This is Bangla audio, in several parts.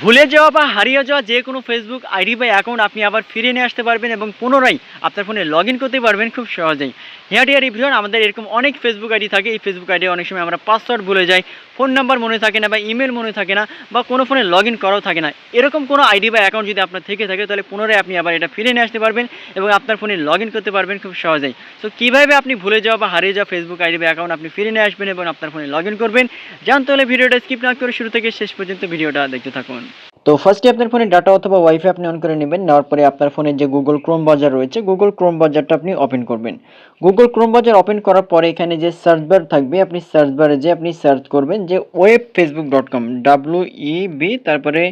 ভুলে যাওয়া বা হারিয়ে যাওয়া যে কোনো ফেসবুক আইডি বা অ্যাকাউন্ট আপনি আবার ফিরে নিয়ে আসতে পারবেন এবং পুনরায় আপনার ফোনে লগ ইন করতে পারবেন খুব সহজেই। হেয়ার ডিয়ার ইভিয়ন আমাদের এরকম অনেক ফেসবুক আইডি থাকে। এই ফেসবুক আইডি অনেক সময় আমরা পাসওয়ার্ড ভুলে যাই। ফোন নাম্বার মনে থাকে না বা ইমেল মনে থাকে না বা কোনো ফোনে লগ ইন করাও থাকে না। এরকম কোনো আইডি বা অ্যাকাউন্ট যদি আপনার থেকে থাকে, তাহলে পুনরায় আপনি আবার এটা ফিরে নিয়ে আসতে পারবেন এবং আপনার ফোনে লগ ইন করতে পারবেন খুব সহজেই। তো কীভাবে আপনি ভুলে যাওয়া বা হারিয়ে যাওয়া ফেসবুক আইডি বা অ্যাকাউন্ট আপনি ফিরে নিয়ে আসবেন এবং আপনার ফোনে লগ ইন করবেন, জানতে হলে ভিডিওটা স্কিপ না করে শুরু থেকে শেষ পর্যন্ত ভিডিওটা দেখতে থাকুন। তো ফার্স্টে আপনার ফোনে ডাটা অথবা ওয়াইফাই আপনি অন করে নেবেন, নেওয়ার পরে আপনার ফোনে যে গুগল ক্রোম বাজার রয়েছে গুগল ক্রোম বাজারটা আপনি ওপেন করবেন। গুগল ক্রোম বাজার ওপেন করার পরে এখানে যে সার্চ বার থাকবে, আপনি সার্চ বারে যে আপনি সার্চ করবেন যে web Facebook dot com W E B তারপরে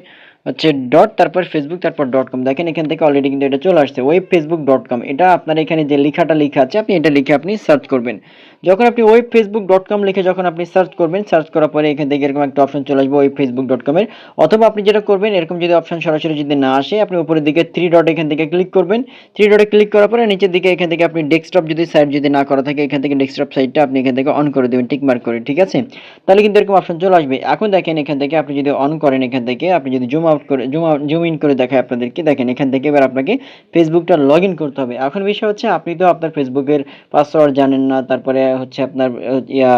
হচ্ছে ডট তারপর ফেসবুক তারপর ডট কম দেখেন এখান থেকে অলরেডি কিন্তু এটা চলে আসছে ওয়েব ফেসবুক ডট কম এটা আপনার এখানে যে লেখাটা লেখা আছে, আপনি এটা লিখে আপনি সার্চ করবেন। যখন আপনি ওয়েব ফেসবুক ডট কম লিখে যখন আপনি সার্চ করবেন সার্চ করার পরে এখান থেকে এরকম একটা অপশন চলে আসবে ওয়েব ফেসবুক ডট কমের অথবা আপনি যেটা করবেন, এরকম যদি অপশন সরাসরি যদি না আসে, আপনি উপরের দিকে থ্রি ডট এখান থেকে ক্লিক করবেন। থ্রি ডটে ক্লিক করার পরে নিচের দিকে এখান থেকে আপনি ডেস্কটপ যদি সাইড যদি না করা থাকে, এখান থেকে ডেস্কটপ সাইডটা আপনি এখান থেকে অন করে দেবেন টিক মার্ক করে, ঠিক আছে? তাহলে কিন্তু এরকম অপশন চলে আসবে। এখন দেখেন এখান থেকে আপনি যদি অন করেন, এখান থেকে আপনি যদি জুম আউট করে জুম আউট জুম ইন করে দেখায় আপনাদেরকে। দেখেন, এখান থেকে এবার আপনাকে ফেসবুকটা লগ করতে হবে। এখন বিষয় হচ্ছে, আপনি তো আপনার ফেসবুকের পাসওয়ার্ড জানেন না, তারপরে হচ্ছে আপনার ইয়া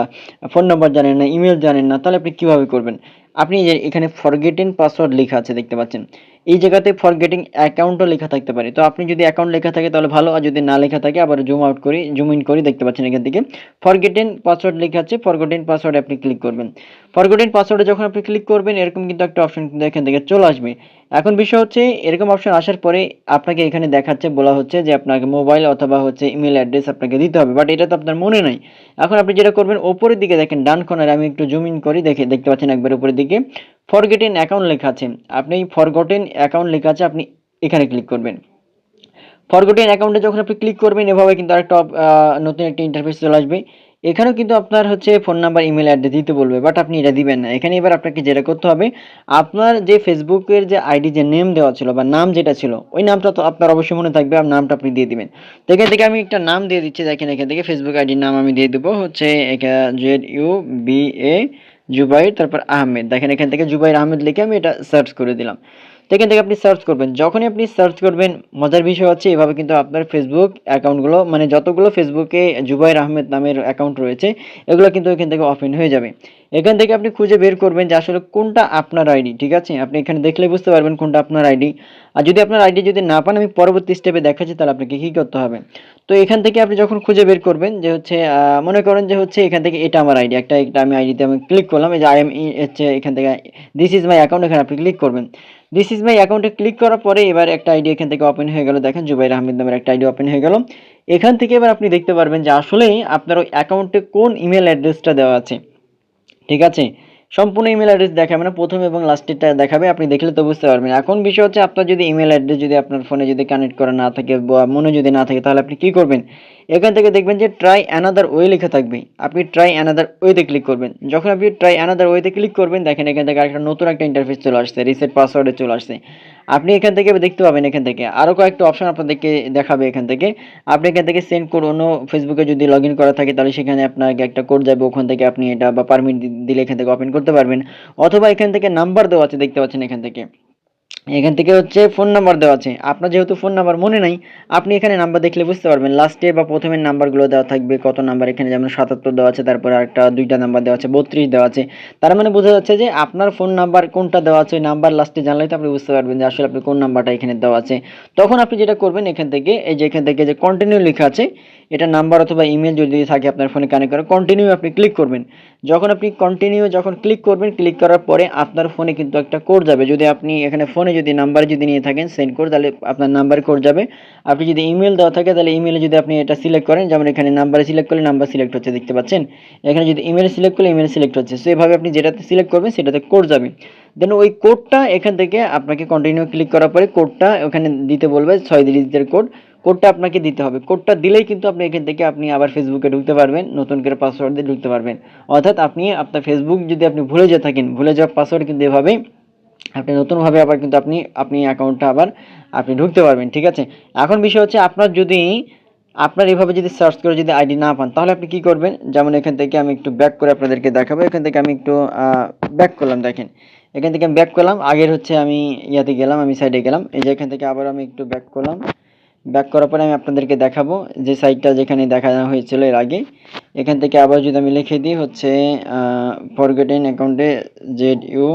ফোন নম্বর জানেন না ইমেল জানেন না, তাহলে আপনি কীভাবে করবেন? আপনি এখানে ফরগেটিং পাসওয়ার্ড লেখা আছে দেখতে পাচ্ছেন, এই জায়গাতে ফরগেটিং অ্যাকাউন্টও লেখা থাকতে পারে। তো আপনি যদি অ্যাকাউন্ট লেখা থাকে তাহলে ভালো, আর যদি না লেখা থাকে আবার জুম আউট করি জুম ইন করি দেখতে পাচ্ছেন এখান থেকে। ফরগেটেন পাসওয়ার্ড লেখা আছে ফরগেটেন পাসওয়ার্ডে আপনি ক্লিক করবেন। ফরগেটেন পাসওয়ার্ডে যখন আপনি ক্লিক করবেন, এরকম কিন্তু একটা অপশন কিন্তু এখান থেকে চলে আসবে। এখন বিষয় হচ্ছে, এরকম অপশন আসার পরে আপনাকে এখানে দেখাচ্ছে, বলা হচ্ছে যে আপনাকে মোবাইল অথবা হচ্ছে ইমেল অ্যাড্রেস আপনাকে দিতে হবে বাট এটা তো আপনার মনে নাই। এখন আপনি যেটা করবেন, ওপরের দিকে দেখেন, ডান কর্নারে আমি একটু জুম ইন করি, দেখে, দেখতে পাচ্ছেন একবার উপরের দিকে। ফরগেটেন অ্যাকাউন্ট লেখা আছে। আপনি ফরগটেন অ্যাকাউন্ট লেখা আছে, আপনি এখানে ক্লিক করবেন। ফরগটেন অ্যাকাউন্টে যখন আপনি ক্লিক করবেন, এভাবে কিন্তু আরেকটা নতুন একটা ইন্টারফেস চলে আসবে। এখানেও কিন্তু আপনার হচ্ছে ফোন নাম্বার ইমেল অ্যাড্রেস দিতে বলবে বাট আপনি এটা দিবেন না। এখানে এবার আপনাকে যেটা করতে হবে, আপনার যে ফেসবুকের যে আইডি যে নেম দেওয়া ছিল বা নাম যেটা ছিল, ওই নামটা তো আপনার অবশ্যই মনে থাকবে, আর নামটা আপনি দিয়ে দিবেন। তো এখান থেকে আমি একটা নাম দিয়ে দিচ্ছি, দেখেন এখান থেকে ফেসবুক আইডির নাম আমি দিয়ে দেবো, হচ্ছে Z U B A Zubair, তারপর আহমেদ। দেখেন এখান থেকে জুবাইর আহমেদ লিখে আমি এটা সার্চ করে দিলাম। তো এখান থেকে আপনি সার্চ করবেন। যখনই আপনি সার্চ করবেন, মজার বিষয় হচ্ছে এভাবে কিন্তু আপনার ফেসবুক অ্যাকাউন্টগুলো মানে যতগুলো ফেসবুকে জুবাইর আহমেদ নামের অ্যাকাউন্ট রয়েছে, এগুলো কিন্তু এখান থেকে ওপেন হয়ে যাবে। এখান থেকে আপনি খুঁজে বের করবেন যে আসলে কোনটা আপনার আইডি ঠিক আছে? আপনি এখানে দেখলে বুঝতে পারবেন কোনটা আপনার আইডি আর যদি আপনার আইডি যদি না পান, আমি পরবর্তী স্টেপে দেখাচ্ছি, তাহলে আপনাকে কী করতে হবে? তো এখান থেকে আপনি যখন খুঁজে বের করবেন যে হচ্ছে মনে করেন যে হচ্ছে এখান থেকে এটা আমার আইডি একটা একটা আমি আইডিতে আমি ক্লিক করলাম, এই যে আই এম হচ্ছে এখান থেকে দিস ইজ মাই অ্যাকাউন্ট এখানে আপনি ক্লিক করবেন। দিস ইজ মাই অ্যাকাউন্টে ক্লিক করার পরে এবার একটা আইডি এখান থেকে ওপেন হয়ে গেল। দেখেন জুবাইর আহমেদ নামের একটা আইডি ওপেন হয়ে গেল। এখান থেকে এবার আপনি দেখতে পারবেন যে আসলে আপনার ওই অ্যাকাউন্টে কোন ইমেল অ্যাড্রেসটা দেওয়া আছে। ঠিক আছে? সম্পূর্ণ ইমেল অ্যাড্রেস দেখাবে না, প্রথম এবং লাস্টেরটা দেখাবে, আপনি দেখলে তো বুঝতে পারবেন। এখন বিষয় হচ্ছে আপনার যদি ইমেল অ্যাড্রেস যদি আপনার ফোনে যদি কানেক্ট করা না থাকে বা মনে যদি না থাকে, তাহলে আপনি কি করবেন? এখান থেকে দেখবেন যে ট্রাই অ্যানাদার ওয়ে লেখা থাকবে। আপনি ট্রাই অ্যানাদার ওয়েতে ক্লিক করবেন। যখন আপনি ট্রাই অ্যানাদার ওয়েতে ক্লিক করবেন, দেখেন এখান থেকে আরেকটা নতুন একটা ইন্টারফেস চলে আসছে রিসেট পাসওয়ার্ডে চলে আসছে। আপনি এখান থেকে দেখতে পাবেন এখান থেকে। আরও কয়েকটা অপশন আপনাদেরকে দেখাবে এখান থেকে। আপনি এখান থেকে সেন্ড কোড অন্য ফেসবুকে যদি লগ করা থাকে, তাহলে সেখানে আপনাকে একটা কোড যাবে, ওখান থেকে আপনি এটা বা পারমিট দিলে এখান থেকে ওপেন করতে পারবেন। অথবা এখান থেকে নাম্বার দেওয়া আছে, দেখতে পাচ্ছেন এখান থেকে। এখান থেকে হচ্ছে ফোন নাম্বার দেওয়া আছে। আপনার যেহেতু ফোন নাম্বার মনে নাই, আপনি এখানে নাম্বার দেখলে বুঝতে পারবেন। লাস্টে বা প্রথমের নাম্বারগুলো দেওয়া থাকবে, কত নাম্বার এখানে যেমন সাতাত্তর দেওয়া আছে, তারপরে আরেকটা দুইটা নাম্বার দেওয়া আছে, বত্রিশ দেওয়া আছে। তার মানে বোঝা যাচ্ছে যে আপনার ফোন নাম্বার কোনটা দেওয়া আছে ওই নাম্বার লাস্টে জানলেই তো আপনি বুঝতে পারবেন যে আসলে আপনি কোন নাম্বারটা এখানে দেওয়া আছে। তখন আপনি যেটা করবেন এখান থেকে, এই যে এখান থেকে যে কন্টিনিউ লেখা আছে এটা নাম্বার অথবা ইমেল যদি থাকে আপনার ফোনে কানেক্ট করা কন্টিনিউ আপনি ক্লিক করবেন। যখন আপনি কন্টিনিউ যখন ক্লিক করবেন ক্লিক করার পরে আপনার ফোনে কিন্তু একটা কোড যাবে। যদি আপনি এখানে ফোনে যদি নাম্বার যদি নিয়ে থাকেন সেন্ড কোড তাহলে আপনার নাম্বার কোড যাবে। আপনি যদি ইমেল দেওয়া থাকে, তাহলে ইমেলে যদি আপনি এটা সিলেক্ট করেন, যেমন এখানে নাম্বারে সিলেক্ট করলে নাম্বার সিলেক্ট হচ্ছে, দেখতে পাচ্ছেন? এখানে যদি ইমেল সিলেক্ট করলে ইমেল সিলেক্ট হচ্ছে। সো এভাবে আপনি যেটাতে সিলেক্ট করবেন, সেটাতে কোড যাবে। দেন ওই কোডটা এখান থেকে আপনাকে কন্টিনিউ ক্লিক করার পরে কোডটা ওখানে দিতে বলবে ছয় ডিজিটের কোড কোডটা আপনাকে দিতে হবে। কোডটা দিলেই কিন্তু আপনি এখান থেকে আপনি আবার ফেসবুকে ঢুকতে পারবেন, নতুন করে পাসওয়ার্ড দিয়ে ঢুকতে পারবেন। অর্থাৎ আপনি আপনার ফেসবুক যদি আপনি ভুলে যেয়ে থাকেন, ভুলে যাওয়া পাসওয়ার্ড কিন্তু এভাবে আপনি নতুনভাবে আবার কিন্তু আপনি আপনি অ্যাকাউন্টটা আবার আপনি ঢুকতে পারবেন, ঠিক আছে? এখন বিষয় হচ্ছে আপনার যদি, আপনার এভাবে যদি সার্চ করে যদি আইডি না পান, তাহলে আপনি কি করবেন? যেমন এখান থেকে আমি একটু ব্যাক করে আপনাদেরকে দেখাবো। এখান থেকে আমি একটু ব্যাক করলাম, দেখেন। এখান থেকে আমি ব্যাক করলাম। আগের হচ্ছে আমি ইয়াতে গেলাম, আমি সাইডে গেলাম। এই যে এখান থেকে আবার আমি একটু ব্যাক করলাম। ব্যাক করার পরে আমি আপনাদেরকে দেখাবো যে সাইটটা যেখানে দেখানো হয়েছিল এর আগে। এখান থেকে আবার যদি আমি লিখে দিই, হচ্ছে ফরগেটিং অ্যাকাউন্টে জেড ইউ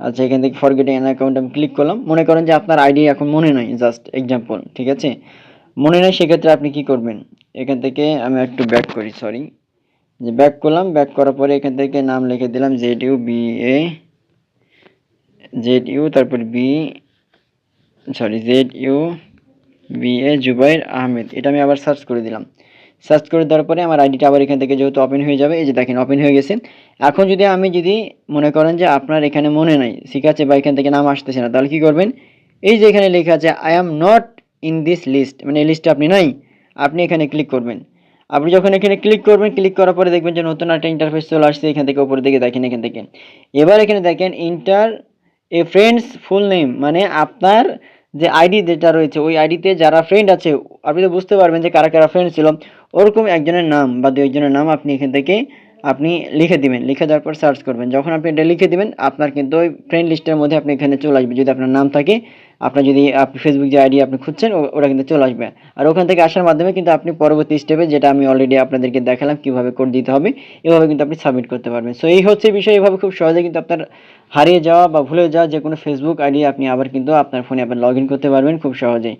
আচ্ছা এখান থেকে ফরগেটিং অ্যাকাউন্ট আমি ক্লিক করলাম। মনে করেন যে আপনার আইডি এখন মনে নাই জাস্ট এক্সাম্পল ঠিক আছে? মনে নাই, সেক্ষেত্রে আপনি কি করবেন? এখান থেকে আমি একটু ব্যাক করি সরি যে ব্যাক করলাম ব্যাক করার পরে এখান থেকে নাম লিখে দিলাম Z U B A Z U তারপর B sorry Z U B A Zubair Ahmed এটা আমি আবার সার্চ করে দিলাম। সার্চ করে দেওয়ার পরে আমার আইডিটা আবার এখান থেকে যেহেতু ওপেন হয়ে যাবে, এই যে দেখেন ওপেন হয়ে গেছে। এখন যদি আমি যদি মনে করেন যে আপনার এখানে মনে নাই, ঠিক আছে, বা এখান থেকে নাম আসতেছে না, তাহলে কী করবেন? এই যে এখানে লেখা আছে I am not in this list মানে এই লিস্টে আপনি নাই, আপনি এখানে ক্লিক করবেন। আপনি যখন এখানে ক্লিক করবেন ক্লিক করার পরে দেখবেন যে নতুন একটা ইন্টারফেস চলে আসছে এখান থেকে উপরের দিকে, দেখেন এখান থেকে। এবার এখানে দেখেন enter a friends full name মানে আপনার যে আইডি যেটা রয়েছে, ওই আইডিতে যারা ফ্রেন্ড আছে, আপনি তো বুঝতে পারবেন যে কারা কারা ফ্রেন্ড ছিল, ওরকম একজনের নাম বা দু একজনের নাম আপনি এখান থেকে আপনি লিখে দিবেন, লিখে দেওয়ার পর সার্চ করবেন। যখন আপনি এটা লিখে দিবেন, আপনার কিন্তু ওই ফ্রেন্ড লিস্টের মধ্যে আপনি এখানে চলে আসবে। যদি আপনার নাম থাকে, আপনার যদি আপনি ফেসবুক যে আইডি আপনি খুঁজছেন, ও- ওটা কিন্তু চলে আসবে। আর ওখান থেকে আসার মাধ্যমে কিন্তু আপনি পরবর্তী স্টেপে যেটা আমি অলরেডি আপনাদেরকে দেখালাম, কীভাবে কোড দিতে হবে, এভাবে কিন্তু আপনি সাবমিট করতে পারবেন। সো এই হচ্ছে বিষয়। এভাবে খুব সহজে কিন্তু আপনার হারিয়ে যাওয়া বা ভুলে যাওয়া যে কোনো ফেসবুক আইডি আপনি আবার কিন্তু আপনার ফোনে আবার লগ করতে পারবেন খুব সহজেই।